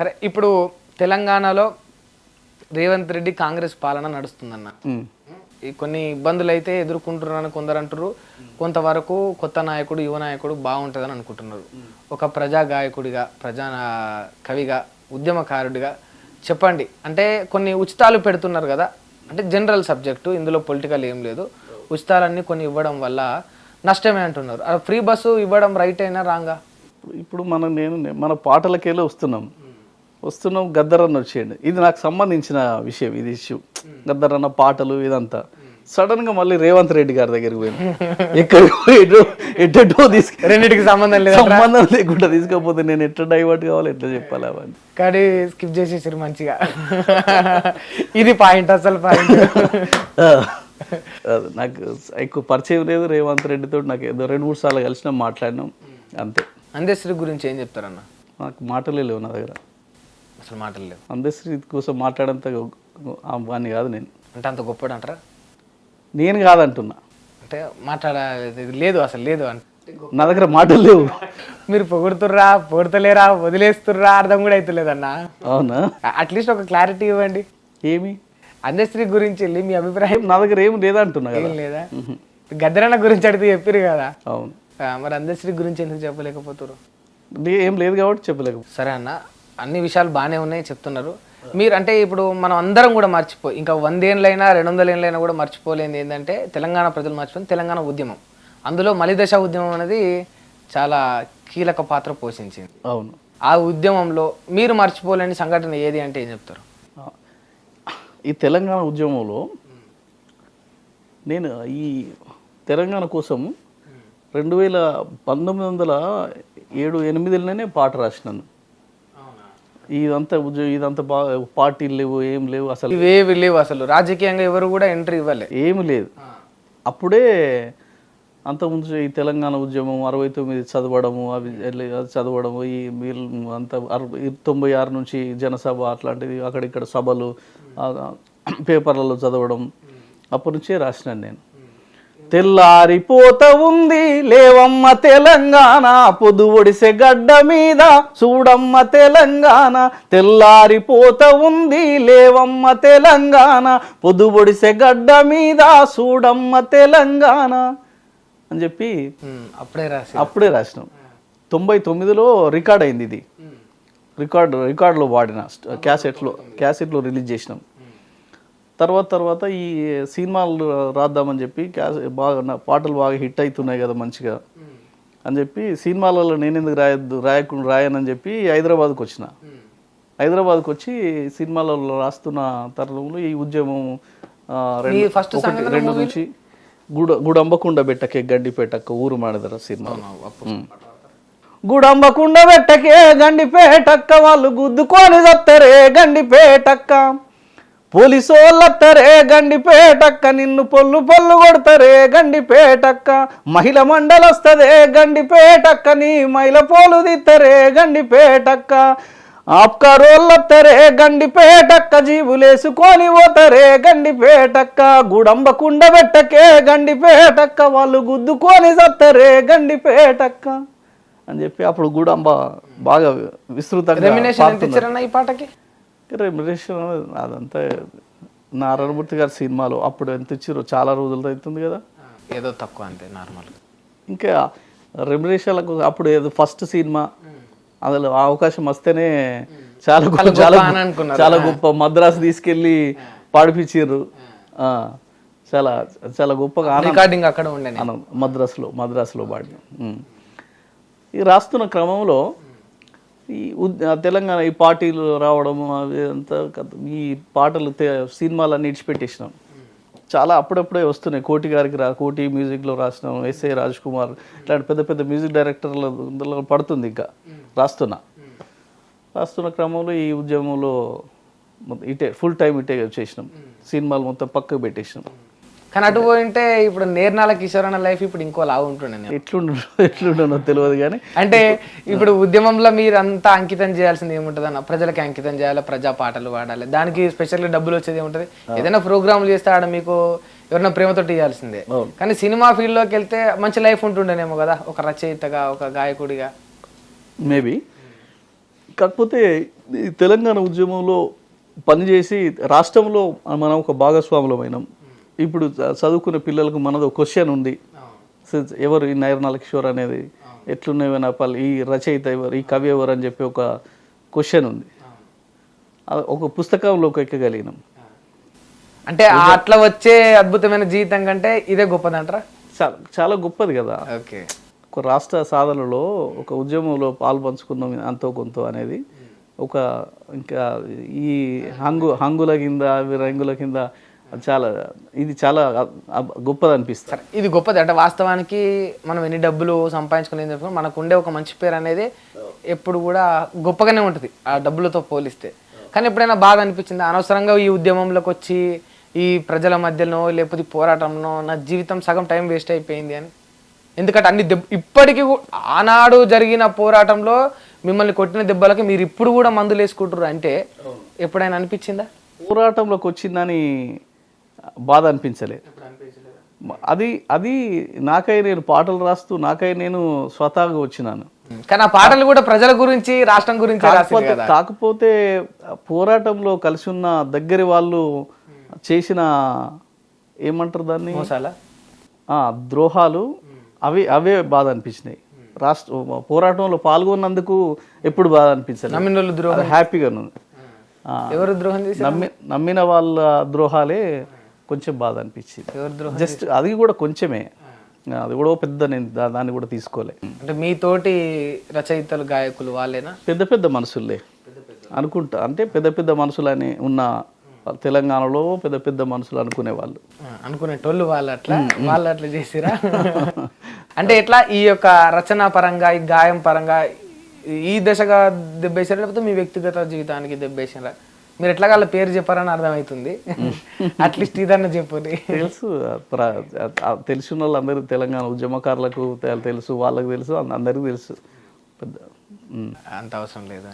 సరే ఇప్పుడు తెలంగాణలో రేవంత్ రెడ్డి కాంగ్రెస్ పాలన నడుస్తుందన్న. కొన్ని ఇబ్బందులు అయితే ఎదుర్కొంటున్నారని కొందరు అంటారు కొంతవరకు కొత్త నాయకుడు యువ నాయకుడు బాగుంటుందని అనుకుంటున్నారు. ఒక ప్రజా గాయకుడిగా ప్రజా కవిగా ఉద్యమకారుడిగా చెప్పండి. అంటే కొన్ని ఉచితాలు పెడుతున్నారు కదా. అంటే జనరల్ సబ్జెక్టు ఇందులో పొలిటికల్ ఏం లేదు. ఉచితాలన్నీ కొన్ని ఇవ్వడం వల్ల నష్టమే అంటున్నారు. ఫ్రీ బస్సు ఇవ్వడం రైట్ అయినా రాంగా? ఇప్పుడు మనం నేను మన పాటలకెళ్ళి వస్తున్నాం. వస్తున్నాం గద్దరన్న వచ్చేయండి. ఇది నాకు సంబంధించిన విషయం ఇది ఇష్యూ. గద్దరన్న పాటలు ఇదంతా. సడన్గా మళ్ళీ రేవంత్ రెడ్డి గారి దగ్గరికి పోయినా. ఎక్కడికో ఎటో ఎటో తీసుకు రెండింటికి సంబంధం లేదు సంబంధం లేకుండా తీసుకపోతే నేను ఎట్లా డైవర్ట్ కావాలి ఎట్లా చెప్పాలి అవన్నీ. కానీ స్కిప్ చేసేసారు మంచిగా. ఇది పాయింట్ అసలు పాయింట్ నాకు ఎక్కువ పరిచయం లేదు రేవంత్ రెడ్డితో నాకు ఏదో రెండు మూడు సార్లు కలిసినాం మాట్లాడినాం. అంతే. అందేశ్వరి గురించి ఏం చెప్తారన్న? నాకు మాటలే లేవు నా దగ్గర. అసలు మాటలు లేవు. అందశ్రీ కోసం మాట్లాడంత వాడిని కాదు నేను. అంటే అంత గొప్పడు అంటారా? నేను కాదంటున్నా. అంటే మాట్లాడేది లేదు అసలు లేదు అంటే నా దగ్గర మాటలు లేవు. మీరు పొగుడుతుర్రా పొగుడతలేరా వదిలేస్తుర్రా అర్థం కూడా అవుతలేదన్న అవునా? అట్లీస్ట్ ఒక క్లారిటీ ఇవ్వండి. ఏమి? అందశ్రీ గురించి వెళ్ళి మీ అభిప్రాయం. నా దగ్గర ఏమి లేదంటున్నా కదా. ఏం లేదా? గద్దరన్న గురించి అడిగితే చెప్పారు కదా. అవును. మరి అందశ్రీ గురించి ఎందుకు చెప్పలేకపోతున్నారు ఏం లేదు కాబట్టి చెప్పలేక సరే అన్న అన్ని విషయాలు బాగానే ఉన్నాయి చెప్తున్నారు. మీరు అంటే ఇప్పుడు మనం అందరం కూడా మర్చిపో ఇంకా వందేళ్ళైనా రెండు వందల ఏళ్ళైనా కూడా మర్చిపోలేనిది ఏంటంటే తెలంగాణ ప్రజలు మర్చిపోయింది తెలంగాణ ఉద్యమం. అందులో మలిదశ ఉద్యమం అనేది చాలా కీలక పాత్ర పోషించింది. అవును. ఆ ఉద్యమంలో మీరు మర్చిపోలేని సంఘటన ఏది అంటే ఏం చెప్తారు. ఈ తెలంగాణ ఉద్యమంలో నేను ఈ తెలంగాణ కోసం రెండు వేల పంతొమ్మిది వందల ఏడు ఎనిమిదిలోనే పాట రాసినాను. ఇదంతా ఉద్యోగ ఇదంతా బాగా పార్టీలు లేవు ఏం లేవు అసలు. ఇవేవి లేవు అసలు. రాజకీయంగా ఎవరు కూడా ఎంట్రీ ఇవ్వలే. ఏమి లేదు. అప్పుడే అంతకుముందు ఈ తెలంగాణ ఉద్యమం అరవై తొమ్మిది చదవడము అవి చదవడము ఈ వీళ్ళు అంత తొంభై ఆరు నుంచి జనసభ అట్లాంటివి అక్కడిక్కడ సభలు పేపర్లలో చదవడం. అప్పటి నుంచే రాసినాను నేను. తెల్లారిపోత ఉంది లేవమ్మ తెలంగాణ పొద్దు ఒడిసె గడ్డ మీద. చూడమ్మ తెలంగాణ తెల్లారిపోత ఉంది లేవమ్మ తెలంగాణ పొద్దు ఒడిసె గడ్డ మీద. చూడమ్మ తెలంగాణ అని చెప్పి అప్పుడే రాసి అప్పుడే రాసినాం. తొంభై తొమ్మిదిలో రికార్డ్ అయింది ఇది. రికార్డ్ రికార్డులో వాడిన క్యాసెట్లో క్యాసెట్లో రిలీజ్ చేసినాం. తర్వాత తర్వాత ఈ సినిమాలు రాద్దామని చెప్పి క్యాస్ బాగా నా పాటలు బాగా హిట్ అవుతున్నాయి కదా మంచిగా అని చెప్పి సినిమాలలో నేను ఎందుకు రాయద్దు రాయకుండా రాయనని చెప్పి హైదరాబాద్కి వచ్చిన. హైదరాబాద్కి వచ్చి సినిమాలలో రాస్తున్న తరుణంలో ఈ ఉద్యమం రెండు రెండు నుంచి గుడ గుడంబకుండ బెట్టకే గడ్డిపేటక్క ఊరు మాడదర సినిమా గుడంబకుండ బెట్టకే గండిపేటక్క వాళ్ళు గుద్దుకొని చత్తరే గండిపేటక్క. పోలీసోళ్ళత్తరే గండిపేటక్క నిన్ను పొల్లు పొల్లు కొడతారే గండిపేటక్క. మహిళ మండలొస్తదే గండిపేటక్క నీ మైల పోలు దిత్తరే గండిపేటక్క. ఆప్కారోళ్ళత్తరే గండిపేటక్క జీవులేసుకొని పోతరే గండిపేటక్క. గుడంబ కుండబెట్టకే గండిపేటక్క వాళ్ళు గుద్దుకొని సత్తరే గండిపేటక్క. అని చెప్పి అప్పుడు గుడంబ బాగా విస్తృతంగా ఈ పాటకి? రెమ్యునరేషన్ అదంతా నారాయణమూర్తి గారి సినిమాలో అప్పుడు ఎంత ఇచ్చారో చాలా రోజులతో అవుతుంది కదా. ఏదో తక్కువ అంతే నార్మల్ ఇంకా రెమ్యునరేషన్లకు అప్పుడు ఏదో ఫస్ట్ సినిమా. అందులో అవకాశం వస్తేనే చాలా గొప్ప చాలా. చాలా గొప్ప మద్రాసు తీసుకెళ్ళి పాడిపించారు చాలా చాలా గొప్పగా రికార్డింగ్ అక్కడ ఉండే మద్రాసులో మద్రాసులో పాడిన. ఉమ్. ఈ రాస్తున్న క్రమంలో ఈ ఉద్- తెలంగాణ ఈ పార్టీలు రావడము అవి అంతా ఈ పాటలు సినిమాలు అన్ని ఇడిచిపెట్టేసినాం. చాలా అప్పుడప్పుడే వస్తున్నాయి. కోటి గారికి రా కోటి మ్యూజిక్లో రాసినాం. ఎస్ఏ రాజ్ కుమార్ ఇట్లాంటి పెద్ద పెద్ద మ్యూజిక్ డైరెక్టర్ల పడుతుంది ఇంకా. రాస్తున్నా. రాస్తున్న క్రమంలో ఈ ఉద్యమంలో ఇటే ఫుల్ టైం ఇటే వచ్చేసినాం సినిమాలు మొత్తం పక్కకు పెట్టేసినాం. కానీ అటు పోయింటే ఇప్పుడు నేర్నాల కిషోర్ అన్న లైఫ్ ఇప్పుడు ఇంకో లాగా ఉంటుండే ఎట్లుండ ఎట్లుండనో తెలియదు కానీ అంటే ఇప్పుడు ఉద్యమంలో మీరు అంతా అంకితం చేయాల్సింది ఏముంటుంది అన్న? ప్రజలకి అంకితం చేయాలి? ప్రజా పాటలు పాడాలి? దానికి స్పెషల్గా డబ్బులు వచ్చేది ఏముంటుంది? ఏదైనా ప్రోగ్రాంలు చేస్తే ఆడ మీకు ఎవరైనా ప్రేమతోటి ఇవ్వాల్సిందే. కానీ సినిమా ఫీల్డ్లోకి వెళ్తే మంచి లైఫ్ ఉంటుండేనేమో కదా? ఒక రచయితగా ఒక గాయకుడిగా. మేబీ కాకపోతే తెలంగాణ ఉద్యమంలో పనిచేసి రాష్ట్రంలో మనం ఒక భాగస్వాములమైనాం. ఇప్పుడు చదువుకునే పిల్లలకు మనది ఒక క్వశ్చన్ ఉంది. స- ఎవరు ఈ నైర్నాల కిషోర్ అనేది? ఎట్లున్నాయి పల్ ఈ రచయిత ఎవరు? ఈ కవి ఎవరు అని చెప్పి ఒక క్వశ్చన్ ఉంది. ఒక పుస్తకంలోకి ఎక్కగలిగినాం అంటే అట్లా వచ్చే అద్భుతమైన జీవితం కంటే ఇదే గొప్పదంటారా? చాలా చాలా గొప్పది కదా. ఓకే. ఒక రాష్ట్ర సాధనలో ఒక ఉద్యమంలో పాల్పంచుకున్నాం అంతో కొంత అనేది. ఒక ఇంకా ఈ హంగు హంగుల కింద రంగుల కింద చాలా ఇది చాలా గొప్పది అనిపిస్తుంది ఇది గొప్పది. అంటే వాస్తవానికి మనం ఎన్ని డబ్బులు సంపాదించుకునేది మనకు ఉండే ఒక మంచి పేరు అనేది ఎప్పుడు కూడా గొప్పగానే ఉంటుంది ఆ డబ్బులతో పోలిస్తే. కానీ ఎప్పుడైనా బాధ అనిపించింది? అనవసరంగా ఈ ఉద్యమంలోకి వచ్చి ఈ ప్రజల మధ్యలో లేకపోతే పోరాటంలో నా జీవితం సగం టైం వేస్ట్ అయిపోయింది అని? ఎందుకంటే అన్ని దెబ్బ ఇప్పటికీ ఆనాడు జరిగిన పోరాటంలో మిమ్మల్ని కొట్టిన దెబ్బలకి మీరు ఇప్పుడు కూడా మందులు వేసుకుంటారు అంటే ఎప్పుడైనా అనిపించిందా? పోరాటంలోకి వచ్చిందని బాధ అనిపించలే అది అది నాకై నేను పాటలు రాస్తూ నాకై నేను స్వతహాగా వచ్చినాను. కానీ ఆ పాటలు కూడా ప్రజల గురించి రాష్ట్రం గురించి రాసింది కాకపోతే కదా. కాకపోతే పోరాటంలో కలిసి ఉన్న దగ్గరి వాళ్ళు చేసిన ఏమంటారు దాన్ని? మోసాలా? ఆ, ద్రోహాలు అవి అవే బాధ అనిపించినాయి. రాష్ట్ర పోరాటంలో పాల్గొన్నందుకు ఎప్పుడు బాధ అనిపించలేదు. హ్యాపీగా ఉంది. ఆ, ఎవరు ద్రోహం నమ్మి నమ్మిన వాళ్ళ ద్రోహాలే కొంచెం బాధ అనిపించింది. జస్ట్ అది కూడా కొంచెమే. అది కూడా పెద్ద నేను దాన్ని కూడా తీసుకోలే. అంటే మీతోటి రచయితలు గాయకులు వాళ్ళేనా? పెద్ద పెద్ద మనసులే అనుకుంటా అంటే పెద్ద పెద్ద మనసులని ఉన్న తెలంగాణలో పెద్ద పెద్ద మనసులు అనుకునే వాళ్ళు. ఆ, అనుకునేటోళ్ళు వాళ్ళు అట్లా వాళ్ళు అట్లా చేసిరా? అంటే ఎట్లా ఈ యొక్క రచనా పరంగా ఈ గాయం పరంగా ఈ దశగా దెబ్బేసారా? లేకపోతే మీ వ్యక్తిగత జీవితానికి దెబ్బేసారా మీరు ఎట్లా వాళ్ళ పేరు చెప్పారని అర్థమవుతుంది. అట్లీస్ట్ ఇదన్న చెప్పండి. తెలుసు తెలిసిన వాళ్ళందరూ తెలంగాణ ఉద్యమకారులకు తెలుసు వాళ్ళకి తెలుసు అంద- అందరికీ తెలుసు. పెద్ద. అంత అవసరం లేదా?